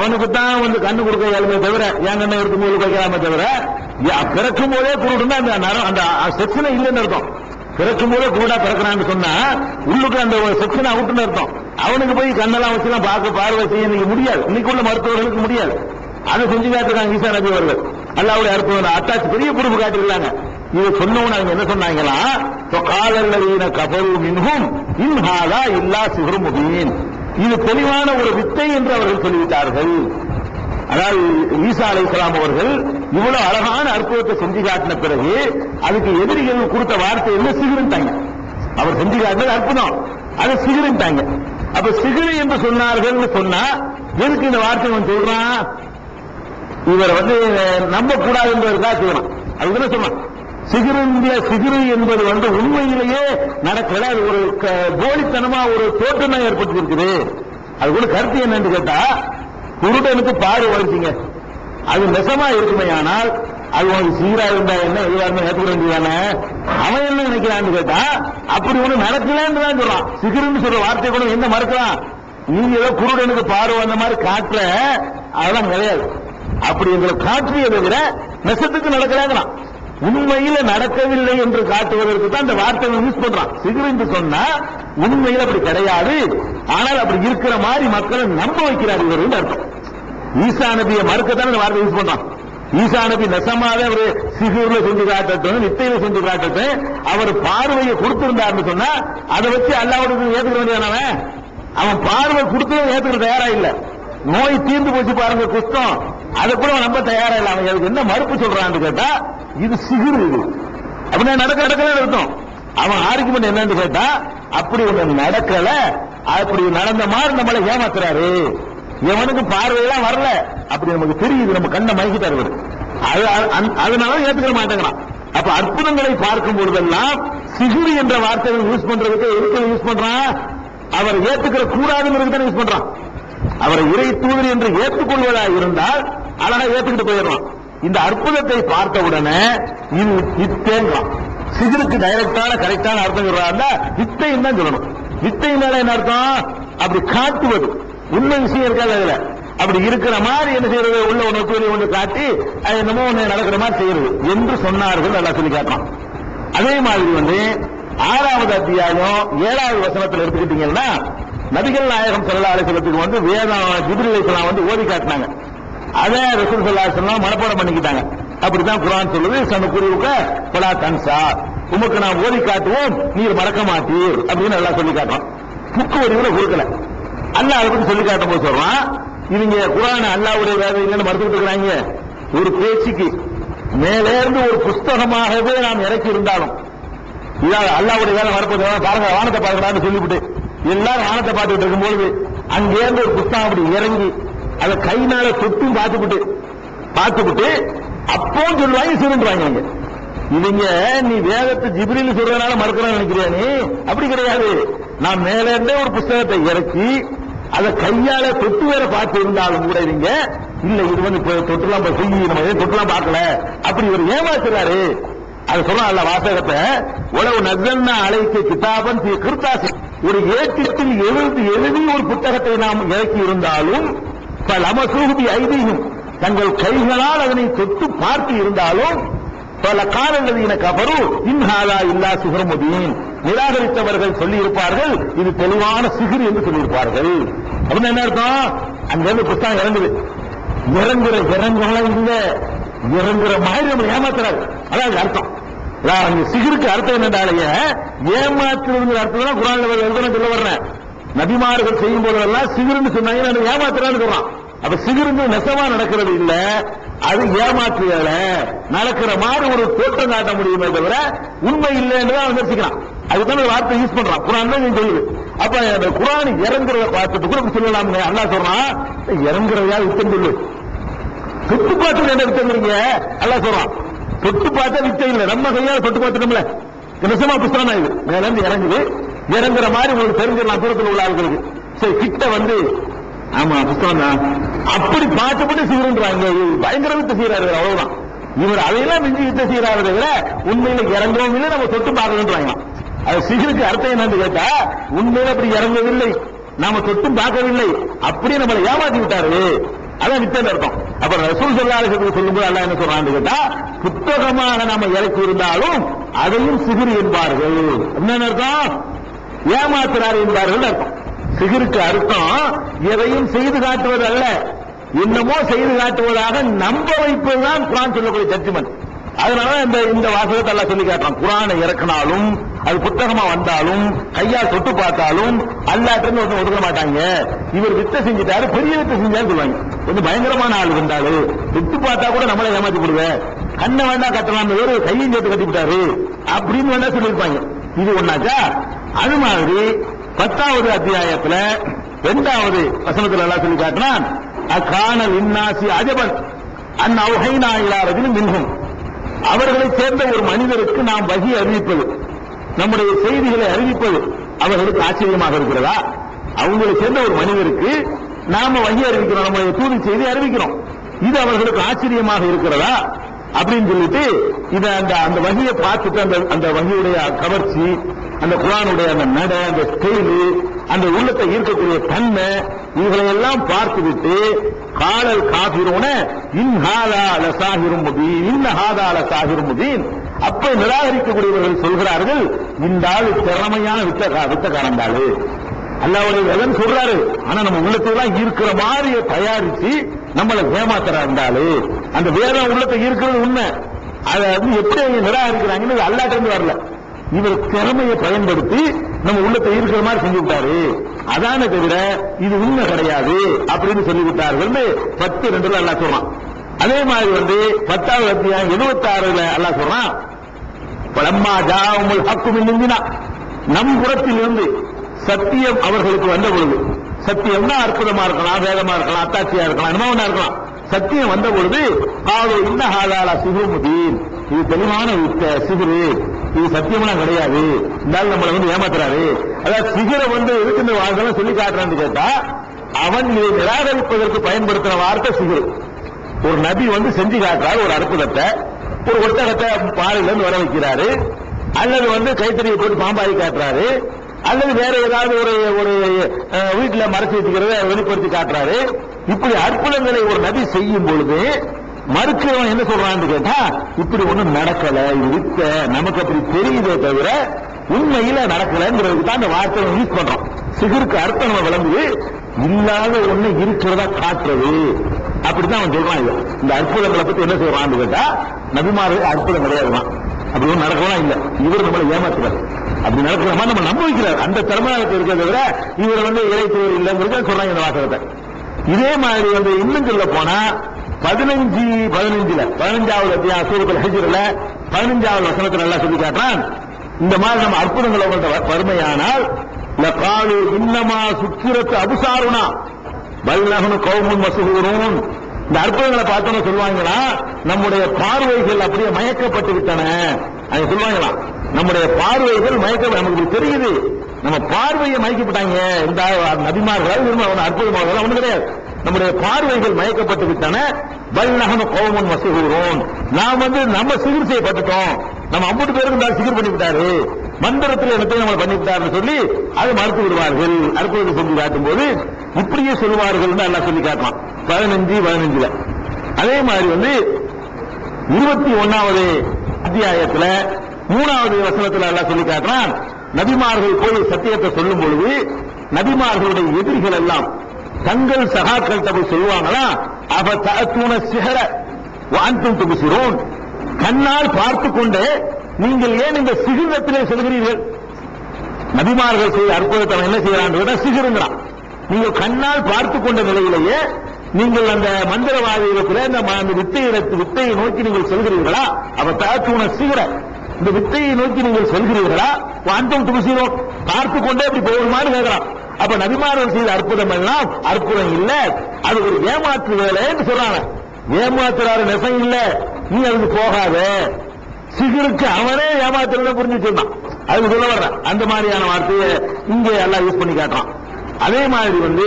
அவனுக்கு தான் வந்து கண்ணு கொடுக்க இயலுமே தவிர என் கண்ணை எடுத்து மூலம் வைக்கலாமே தவிர யா- பிறக்கும் போதே குருடுனா அந்த நரம் அந்த செக்ஷனை இல்லைன்னு அர்த்தம். பிறக்கும் போதே குருடா பிறக்கிறான்னு சொன்னா உள்ளுக்கு அந்த செக்ஷனை அவுட்டுன்னு அர்த்தம். அவனுக்கு போய் கண்ணெல்லாம் வச்சுலாம் பார்க்க பார்வை செய்ய இன்னைக்கு முடியாது. இன்னைக்கு உள்ள மருத்துவர்களுக்கு முடியாது. அதை செஞ்சு காட்டுறாங்க ஈசா நபி அவர்கள். அல்லாவுடைய அற்புதம். அத்தாச்சு பெரிய பொறுப்பு காட்டிருக்காங்க இது சொன்னவங்க அவங்க என்ன சொன்னாங்களா காலல்லவீன கபரு மின்ஹும் இன்ஹாலா இல்லா சிவரு முபீன். இது தெளிவான ஒரு வித்தை என்று அவர்கள் சொல்லிவிட்டார்கள். அதாவது ஈசா அலை அவர்கள் இவ்வளவு அழகான அற்புதத்தை செஞ்சு காட்டின பிறகு அதுக்கு எதிரிகள் கொடுத்த வார்த்தை என்ன? சிகிருந்தாங்க அவர் செஞ்சு காட்டினது அற்புதம். அதை சிகிருந்தாங்க அப்ப சிகிரு என்று சொன்னார்கள் சொன்னா எதுக்கு இந்த வார்த்தை அவன் சொல்றான்? இவர் வந்து நம்ப கூடாது என்பதற்காக சொல்லணும் அதுதானே சொன்னான் சிகிருந்திய சிகிரு என்பது வந்து உண்மையிலேயே நடக்கல. அது ஒரு க- போலித்தனமா ஒரு தோற்றமா ஏற்பட்டிருக்குது. அது கூட கருத்து என்னன்னு கேட்டா குருடனுக்கு பாரு வளர்ச்சிங்க அது நெசமா இருக்குமே ஆனால் அது உனக்கு சீரா இருந்தா என்ன? எதுவா இருந்தா ஏற்றுக்க வேண்டியதானே? அவன் என்ன நினைக்கிறான்னு கேட்டா அப்படி ஒண்ணு நடக்கலன்னு தான் சொல்றான். சிகிருன்னு சொல்ற வார்த்தை கூட என்ன மறுக்கலாம்? நீங்க ஏதோ குருடனுக்கு பார்வை அந்த மாதிரி காட்டுற அதெல்லாம் கிடையாது. அப்படி எங்களை காற்றியதை நெசத்துக்கு நடக்கிறாங்களாம் உண்மையில நடக்கவில்லை என்று காட்டுவதற்கு தான் அந்த வார்த்தையை யூஸ் பண்றான் சிகர் என்று சொன்னா உண்மையில் அப்படி கிடையாது. ஆனால் அப்படி இருக்கிற மாதிரி மக்களை நம்ப வைக்கிறார் இவர் அர்த்தம். ஈசா நபியை மறுக்கத்தான் இந்த வார்த்தை யூஸ் பண்றான் ஈசா நபி நெசமாவே அவரு சிகூர்ல செஞ்சு காட்டட்டும் நித்தையில செஞ்சு காட்டட்டும். அவர் பார்வையை கொடுத்திருந்தாருன்னு சொன்னா அதை வச்சு அல்லாவுக்கு ஏத்துக்க வேண்டியதானவன் அவன். பார்வை கொடுத்ததும் ஏத்துக்க தயாரா இல்ல. நோய் தீர்ந்து போச்சு பாருங்க குஷ்டம். அதை கூட அவன் நம்ப தயாரா இல்ல. அவன் எனக்கு என்ன மறுப்பு சொல்றான்னு கேட்டா இது சிகிர் இது. அப்படின்னா நடக்க நடக்கல அர்த்தம். அவன் ஆர்குமெண்ட் என்னன்னு கேட்டா அப்படி ஒண்ணு நடக்கல அப்படி நடந்த மாதிரி நம்மளை ஏமாத்துறாரு. எவனுக்கு பார்வையெல்லாம் வரல. அப்படி நமக்கு தெரியுது நம்ம கண்ணை மயக்கிட்டாரு இவரு. அது அதனால ஏத்துக்க மாட்டேங்கிறான். அப்ப அற்புதங்களை பார்க்கும் பொழுதெல்லாம் சிகிரி என்ற வார்த்தைகள் யூஸ் பண்றதுக்கு எதுக்கு யூஸ் பண்றான்? அவர் ஏத்துக்கிற கூடாதுங்கிறது தான் யூஸ் பண்றான்? அவரை இறை தூதர் என்று ஏற்றுக்கொள்வதா இருந்தால் அழகா ஏத்துக்கிட்டு போயிடுறான். இந்த அற்புதத்தை பார்த்த உடனே இது வித்தேங்கிறான் சிகிருக்கு டைரக்டான கரெக்டான அர்த்தம் சொல்றாருல வித்தைன்னு தான் சொல்லணும். வித்தை மேல என்ன அர்த்தம்? அப்படி காட்டுவது. உண்மை விஷயம் இருக்காது அதுல. அப்படி இருக்கிற மாதிரி என்ன செய்யறது? உள்ள ஒண்ணு ஒன்று காட்டி அது என்னமோ ஒண்ணு நடக்கிற மாதிரி செய்யறது. என்று சொன்னார்கள் நல்லா சொல்லி காட்டுறான் அதே மாதிரி வந்து ஆறாவது அத்தியாயம் ஏழாவது வசனத்தில் எடுத்துக்கிட்டீங்கன்னா நபிகள் நாயகம் ஸல்லல்லாஹு அலைஹி வந்து வேதம் ஜிப்ரீல் வந்து ஓதி காட்டினாங்க. அதை ரசூல் சொல்லா சொன்னா மனப்பாடம் பண்ணிக்கிட்டாங்க. அப்படிதான் குரான் சொல்லுது சனுக்குருவுக்க பலா தன்சா உமக்கு நாம் ஓதி காட்டுவோம் நீர் மறக்க மாட்டீர் அப்படின்னு நல்லா சொல்லி காட்டுறோம் புக்கு கூட கொடுக்கல. அல்லாஹ் அதை பத்தி சொல்லி காட்டும் போது சொல்றான் இவங்க குரான் அல்லாவுடைய வேதம் இல்லைன்னு மறுத்துட்டு இருக்கிறாங்க. ஒரு பேச்சுக்கு மேலே இருந்து ஒரு புஸ்தகமாகவே நாம் இறக்கி இருந்தாலும் இதாவது அல்லாவுடைய வேலை வரப்போது பாருங்க வானத்தை பார்க்கலாம்னு சொல்லிவிட்டு எல்லாரும் வானத்தை பார்த்துட்டு இருக்கும்போது அங்கேருந்து ஒரு புஸ்தகம் அப்படி இறங்கி அதை கை மேல தொட்டும் பார்த்துக்கிட்டு பார்த்துக்கிட்டு அப்போ சொல்லுவாங்க சிறுன்றாங்க அவங்க இவங்க நீ வேதத்தை ஜிபிரின்னு சொல்றதுனால மறுக்கிறான்னு நினைக்கிறியா நீ? அப்படி கிடையாது. நான் மேல இருந்தே ஒரு புஸ்தகத்தை இறக்கி அதை கையால தொட்டு வேற பார்த்து இருந்தாலும் கூட இவங்க இல்ல இது வந்து தொட்டுலாம் செய்யி நம்ம ஏன் தொட்டுலாம் பார்க்கல. அப்படி ஒரு ஏமாத்துறாரு. அது சொல்றான்ல வாசகத்தை உழவு நஜன்னா அழைக்க கிதாபன் கிருத்தாசி ஒரு ஏற்றத்தில் எழுதி எழுதி ஒரு புத்தகத்தை நாம் இறக்கி இருந்தாலும் பல அமசூபி ஐதீகம். தங்கள் கைகளால் அதனை தொட்டு பார்த்து இருந்தாலும் பல காலங்களின கபரு இன்ஹாலா இல்லா சுகர்முதீன் நிராகரித்தவர்கள் சொல்லியிருப்பார்கள் இது தெளிவான சிகிர் என்று சொல்லியிருப்பார்கள். அப்படின்னு என்ன அர்த்தம்? அங்கிருந்து புத்தகம் இறங்குது. இறங்குற இறங்கலாம் இல்ல இறங்குற மாதிரி நம்ம ஏமாத்துறாரு அதான் அர்த்தம். அந்த சிகிருக்கு அர்த்தம் என்னண்டாலேயே ஏமாத்துறதுங்கிற அர்த்தம் தான் குரான் சொல்ல வர்றேன். நபிமார்கள் செய்யும் போதெல்லாம் சிகிருன்னு சொன்னாங்க நான் ஏமாத்துறான்னு சொல்றான். அப்ப சிகிருந்து நெசமா நடக்கிறது இல்ல அது ஏமாற்று வேலை நடக்கிற மாதிரி ஒரு தோற்றம் காட்ட முடியுமே தவிர உண்மை இல்லைன்னு தான் விமர்சிக்கிறான். அதுக்கான ஒரு வார்த்தை யூஸ் பண்றான். குரான் தான் சொல்லுது. அப்ப அந்த குரான் இறங்குறத பார்த்துட்டு கூட இப்படி சொல்லலாம் சொல்றான் இறங்குறதா வித்தம் சொல்லு. தொட்டு பார்த்து என்ன வித்தங்கிறீங்க அல்லா சொல்றான். தொட்டு பார்த்தா வித்த இல்லை. நம்ம கையால தொட்டு பார்த்துட்டோம்ல. நிசமா புஸ்தகம் இது. மேல இருந்து இறங்குது. இறங்குற மாதிரி உங்களுக்கு தெரிஞ்சிடலாம் தூரத்தில் உள்ள ஆளுங்களுக்கு. சரி கிட்ட வந்து ஆமா புஸ்தகம் தான் அப்படி பார்த்துப்பட்டு சீருன்றாங்க. பயங்கர வித்த சீராரு அவ்வளவுதான். இவர் அதையெல்லாம் மிஞ்சி வித்த சீராரு தவிர உண்மையில இறங்கவும் இல்லை நம்ம தொட்டு பார்க்கணுன்றாங்க அது சிகிருக்கு அர்த்தம் என்னன்னு கேட்டா உண்மையில அப்படி இறங்கவில்லை. நாம தொட்டும் பார்க்கவில்லை. அப்படியே நம்மளை ஏமாத்தி விட்டாரு. அதான் வித்தல் அர்த்தம். அப்ப ரசூல் சொல்லாத சொல்லும்போது எல்லாம் என்ன சொல்றான்னு கேட்டா புத்தகமாக நாம இறக்கி இருந்தாலும் அதையும் சிகிர் என்பார்கள். என்ன அர்த்தம்? ஏமாத்துறாரு என்பார்கள் அர்த்தம். சிகிருக்கு அர்த்தம் எதையும் செய்து காட்டுவது அல்ல என்னமோ செய்து காட்டுவதாக நம்ப வைப்பதுதான் குரான் சொல்லக்கூடிய ஜட்ஜ்மெண்ட் அதனால இந்த இந்த வாசகத்தை எல்லாம் சொல்லி காட்டலாம் குரானை இறக்கினாலும் அது புத்தகமா வந்தாலும் கையால் தொட்டு பார்த்தாலும் அல்லாட்டுன்னு ஒருத்தன் ஒதுக்க மாட்டாங்க. இவர் வித்த செஞ்சுட்டாரு பெரிய வித்த செஞ்சாரு சொல்லுவாங்க. கொஞ்சம் பயங்கரமான ஆள் இருந்தாரு வித்து பார்த்தா கூட நம்மளை ஏமாத்தி போடுவேன் கண்ணை வேண்டாம் கட்டலாம் ஒரு கையும் சேர்த்து கட்டி விட்டாரு அப்படின்னு வேண்டாம் சொல்லியிருப்பாங்க. இது ஒன்னாச்சா அது மாதிரி பத்தாவது அத்தியாயத்துல இரண்டாவது வசனத்தில் எல்லாம் சொல்லி காட்டினான் அக்கானல் இன்னாசி அஜபன் அந் அவுஹைனா இலா ரஜினின் அவர்களை சேர்ந்த ஒரு மனிதருக்கு நாம் வகி அறிவிப்பது நம்முடைய செய்திகளை அறிவிப்பது அவர்களுக்கு ஆச்சரியமாக இருக்கிறதா? அவங்களை சேர்ந்த ஒரு மனிதருக்கு நாம வகி அறிவிக்கிறோம் நம்முடைய தூது செய்தி அறிவிக்கிறோம். இது அவர்களுக்கு ஆச்சரியமாக இருக்கிறதா? அப்படின்னு சொல்லிட்டு இத அந்த அந்த வகையை பார்த்துட்டு அந்த அந்த வகையுடைய கவர்ச்சி அந்த குரானுடைய அந்த நட அந்த ஸ்டைலு அந்த உள்ளத்தை ஈர்க்கக்கூடிய தன்மை இவங்களை பார்த்துவிட்டு காலல் காபிரோன இன்ஹாதா ஹாதா முதீன் முபீன் இன் முதீன் அப்ப நிராகரிக்கக்கூடியவர்கள் சொல்கிறார்கள் இந்த ஆள் திறமையான வித்த வித்தக்காரன் ஆளு அல்லாவுடைய வேதன் சொல்றாரு. ஆனா நம்ம உள்ளத்தை எல்லாம் ஈர்க்கிற மாதிரியை தயாரிச்சு நம்மளை ஏமாத்தரா இருந்தாலு அந்த வேதம் உள்ளத்தை இருக்கிறது உண்மை. அதை வந்து எப்படி அவங்க நிராகரிக்கிறாங்கன்னு அல்லாட்ட இருந்து வரல. இவர் திறமையை பயன்படுத்தி நம்ம உள்ளத்தை ஈர்க்கிற மாதிரி செஞ்சு விட்டாரு. அதான தவிர இது உண்மை கிடையாது அப்படின்னு சொல்லி விட்டார்கள் பத்து ரெண்டுல அல்லா சொல்றான். அதே மாதிரி வந்து பத்தாவது அத்தியாயம் எழுபத்தி ஆறுல அல்லா சொல்றான் பழம்மா ஜாவுமல் ஹக்கு நம் புறத்தில் இருந்து சத்தியம் அவர்களுக்கு வந்த பொழுது சத்தியம்னா அற்புதமா இருக்கலாம் வேகமா இருக்கலாம் அத்தாட்சியா இருக்கலாம் என்னமோ இருக்கலாம். சத்தியம் வந்த பொழுது ஆளு இன்ன ஹாதாலா சிகுமுதீன் இது தெளிவான வித்த சிகுரு. இது சத்தியம்லாம் கிடையாது. இருந்தாலும் நம்மளை வந்து ஏமாத்துறாரு. அதாவது சிகரை வந்து எதுக்கு இந்த வார்த்தை சொல்லி காட்டுறான்னு கேட்டா அவன் இதை நிராகரிப்பதற்கு பயன்படுத்துற வார்த்தை சிகுரு. ஒரு நபி வந்து செஞ்சு காட்டுறாரு ஒரு அற்புதத்தை. ஒரு ஒட்டகத்தை பாலில இருந்து வர வைக்கிறாரு. அல்லது வந்து கைத்தறியை போட்டு பாம்பாடி காட்டுறாரு. அல்லது வேற ஏதாவது ஒரு ஒரு வீட்டில் மறைச்சு வச்சுக்கிறத வெளிப்படுத்தி காட்டுறாரு. இப்படி அற்புதங்களை ஒரு நபி செய்யும் பொழுது மறுக்கிறவன் என்ன சொல்றான்னு கேட்டா இப்படி ஒண்ணும் நடக்கல இது நமக்கு அப்படி தெரியுதே தவிர உண்மையில நடக்கலங்கிறதுக்கு தான் அந்த வார்த்தையை யூஸ் பண்றோம். சிகருக்கு அர்த்தம் நம்ம விளங்குது இல்லாத ஒண்ணு இருக்கிறதா காட்டுறது. அப்படிதான் அவன் சொல்றான் இது. இந்த அற்புதங்களை பத்தி என்ன சொல்றான்னு கேட்டா நபிமாறு அற்புதம் கிடையாதுதான் அப்படி ஒன்றும் நடக்கலாம் இல்லை. இவர் நம்மளை ஏமாத்துறாரு. அப்படி நடக்கிறமா மாதிரி நம்ம நம்ப வைக்கிறார். அந்த திறமையாளத்தை இருக்கிறத விட இவர் வந்து இறைத்தவர் இல்லைங்கிறது சொல்றாங்க இந்த வாசகத்தை. இதே மாதிரி வந்து இன்னும் சொல்ல போனா பதினஞ்சு பதினஞ்சுல பதினஞ்சாவது அத்தியாயம் சூரத்தில் ஹஜிரில் பதினஞ்சாவது வசனத்தை நல்லா சொல்லி காட்டுறான். இந்த மாதிரி நம்ம அற்புதங்களை உங்கள்ட்ட வறுமையானால் லகாலு இன்னமா சுக்கிரத்து அபுசாருனா வல்லகனு கௌமுன் மசுகூரும் இந்த அற்புதங்களை பார்த்தோன்னு சொல்லுவாங்களா? நம்முடைய பார்வைகள் அப்படியே மயக்கப்பட்டு விட்டன. அது சொல்லுவாங்களா? நம்முடைய பார்வைகள் மயக்க நமக்கு தெரியுது. நம்ம பார்வையை மயக்கப்பட்டாங்க இந்த நபிமார்கள் அவன் அற்புதமாக ஒண்ணு கிடையாது. நம்முடைய பார்வைகள் மயக்கப்பட்டு விட்டன. பல்நகனு கோபமன் வசூகிறோம் நாம் வந்து நம்ம சிகிச்சை பட்டுட்டோம் நம்ம ஐம்பது பேருக்கு தான் சிகிச்சை பண்ணி விட்டாரு மந்திரத்தில் எனக்கு நம்ம பண்ணிவிட்டார்னு சொல்லி அதை மறுத்து விடுவார்கள். அற்புதத்தை சொல்லி காட்டும் போது இப்படியே சொல்லுவார்கள் எல்லாம் சொல்லி காட்டலாம் பதினஞ்சு பதினஞ்சுல. அதே மாதிரி வந்து இருபத்தி ஒன்னாவது அத்தியாயத்துல மூணாவது வசனத்துல எல்லாம் சொல்லி காட்டுறான் நபிமார்கள் போய் சத்தியத்தை சொல்லும் பொழுது நபிமார்களுடைய எதிரிகள் எல்லாம் தங்கள் சகாக்கள்கிட்ட போய் சொல்லுவாங்களா அவ தூண சிகர வான்தும் துபிசிரோன்? கண்ணால் பார்த்து கொண்டு நீங்கள் ஏன் இந்த சிகிரத்திலே செல்கிறீர்கள்? நபிமார்கள் செய்த அற்புதத்தை என்ன செய்யறான் சிகிருங்கிறான். நீங்கள் கண்ணால் பார்த்து கொண்ட நிலையிலேயே நீங்கள் அந்த மந்திரவாதிகளுக்குள்ள இடத்துல ம- அந்த வித்தையை வித்தையை நோக்கி நீங்கள் செல்கிறீர்களா? அவ தூண சிகர இந்த வித்தையை நோக்கி நீங்கள் செல்கிறீர்களா? வாந்தம் துணிசீரோம் பார்த்து கொண்டே இப்படி போகுமாறு கேட்கிறான். அப்ப நபிமாரன் செய்த அற்புதம் எல்லாம் அற்புதம் இல்ல. அது ஒரு ஏமாற்று வேலைன்னு சொல்றாங்க. ஏமாத்துறாரு நெசம் இல்ல. நீ அதுக்கு போகாத. சிகருக்கு அவனே ஏமாத்துறத புரிஞ்சு சொன்னான் அதுக்கு சொல்ல வர்றேன். அந்த மாதிரியான வார்த்தையை இங்கே எல்லாம் யூஸ் பண்ணி காட்டுறான். அதே மாதிரி வந்து